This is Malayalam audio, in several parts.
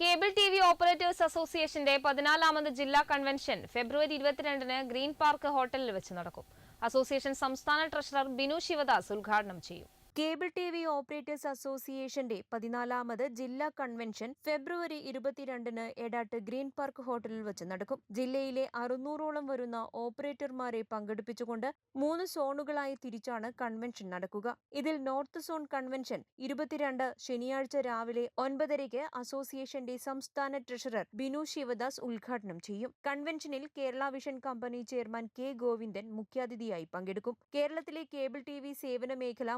കേബിൾ ടി വി ഓപ്പറേറ്റേഴ്സ് അസോസിയേഷന്റെ പതിനാലാമത് ജില്ലാ കൺവെൻഷൻ ഫെബ്രുവരി ഇരുപത്തിരണ്ടിന് ഗ്രീൻ പാർക്ക് ഹോട്ടലിൽ വെച്ച് നടക്കും. അസോസിയേഷൻ സംസ്ഥാന ട്രഷറർ ബിനു ശിവദാസ് ഉദ്ഘാടനം ചെയ്യും. കേബിൾ ടി വി ഓപ്പറേറ്റേഴ്സ് അസോസിയേഷന്റെ പതിനാലാമത് ജില്ലാ കൺവെൻഷൻ ഫെബ്രുവരി ഇരുപത്തിരണ്ടിന് എടാട്ട് ഗ്രീൻ പാർക്ക് ഹോട്ടലിൽ വെച്ച് നടക്കും. ജില്ലയിലെ അറുന്നൂറോളം വരുന്ന ഓപ്പറേറ്റർമാരെ പങ്കെടുപ്പിച്ചുകൊണ്ട് മൂന്ന് സോണുകളായി തിരിച്ചാണ് കൺവെൻഷൻ നടക്കുക. ഇതിൽ നോർത്ത് സോൺ കൺവെൻഷൻ ഇരുപത്തിരണ്ട് ശനിയാഴ്ച രാവിലെ ഒൻപതരയ്ക്ക് അസോസിയേഷന്റെ സംസ്ഥാന ട്രഷറർ ബിനു ശിവദാസ് ഉദ്ഘാടനം ചെയ്യും. കൺവെൻഷനിൽ Kerala vision company chairman K Govindan മുഖ്യാതിഥിയായി പങ്കെടുക്കും. കേരളത്തിലെ കേബിൾ ടി വി സേവന മേഖല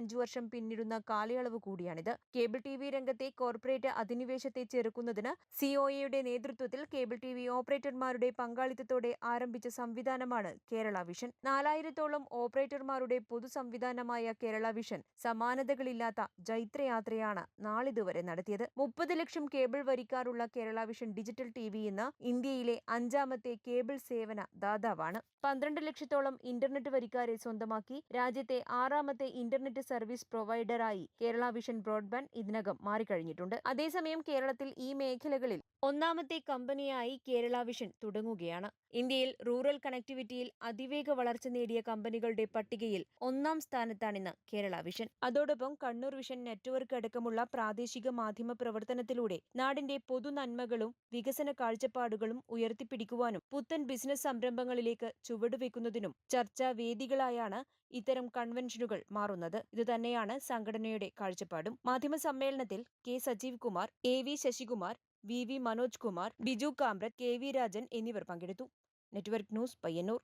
മുപ്പത്തിയഞ്ചു വർഷം പിന്നിടുന്ന കാലയളവ് കൂടിയാണിത്. കേബിൾ ടി വി രംഗത്തെ കോർപ്പറേറ്റ് അധിനിവേശത്തെ ചെറുക്കുന്നതിന് സിഒഎയുടെ നേതൃത്വത്തിൽ കേബിൾ ടി വി ഓപ്പറേറ്റർമാരുടെ പങ്കാളിത്തത്തോടെ ആരംഭിച്ച സംവിധാനമാണ് കേരള വിഷൻ. നാലായിരത്തോളം ഓപ്പറേറ്റർമാരുടെ പൊതു സംവിധാനമായ കേരള വിഷൻ സമാനതകളില്ലാത്ത ജൈത്രയാത്രയാണ് നാളിതുവരെ നടത്തിയത്. മുപ്പത് ലക്ഷം cable വരിക്കാറുള്ള Kerala vision digital T V ഇന്ന് ഇന്ത്യയിലെ അഞ്ചാമത്തെ കേബിൾ സേവന ദാതാവാണ്. പന്ത്രണ്ട് ലക്ഷത്തോളം ഇന്റർനെറ്റ് വരിക്കാരെ സ്വന്തമാക്കി. രാജ്യത്തെ ആറാമത്തെ ഇന്റർനെറ്റ് സർവീസ് പ്രൊവൈഡറായി കേരള വിഷൻ ബ്രോഡ്ബാൻഡ് ഇതിനകം മാറിക്കഴിഞ്ഞിട്ടുണ്ട്. അതേസമയം കേരളത്തിൽ ഈ മേഖലകളിൽ ഒന്നാമത്തെ കമ്പനിയായി കേരള വിഷൻ തുടങ്ങുകയാണ്. ഇന്ത്യയിൽ റൂറൽ കണക്ടിവിറ്റിയിൽ അതിവേഗ വളർച്ച നേടിയ കമ്പനികളുടെ പട്ടികയിൽ ഒന്നാം സ്ഥാനത്താണിന്ന് കേരള വിഷൻ. അതോടൊപ്പം കണ്ണൂർ വിഷൻ നെറ്റ്വർക്ക് അടക്കമുള്ള പ്രാദേശിക മാധ്യമ പ്രവർത്തനത്തിലൂടെ നാടിന്റെ പൊതുനന്മകളും വികസന കാഴ്ചപ്പാടുകളും ഉയർത്തിപ്പിടിക്കുവാനും പുത്തൻ ബിസിനസ് സംരംഭങ്ങളിലേക്ക് ചുവടുവെക്കുന്നതിനും ചർച്ചാ വേദികളായാണ് ഇത്തരം കൺവെൻഷനുകൾ മാറുന്നത്. ഇതുതന്നെയാണ് സംഘടനയുടെ കാഴ്ചപ്പാടും. മാധ്യമ സമ്മേളനത്തിൽ K. Sajeev Kumar A. V. Sasikumar V. V. Manoj Kumar Biju Kamrath K. V. Rajan എന്നിവർ പങ്കെടുത്തു. Network news Payyanur.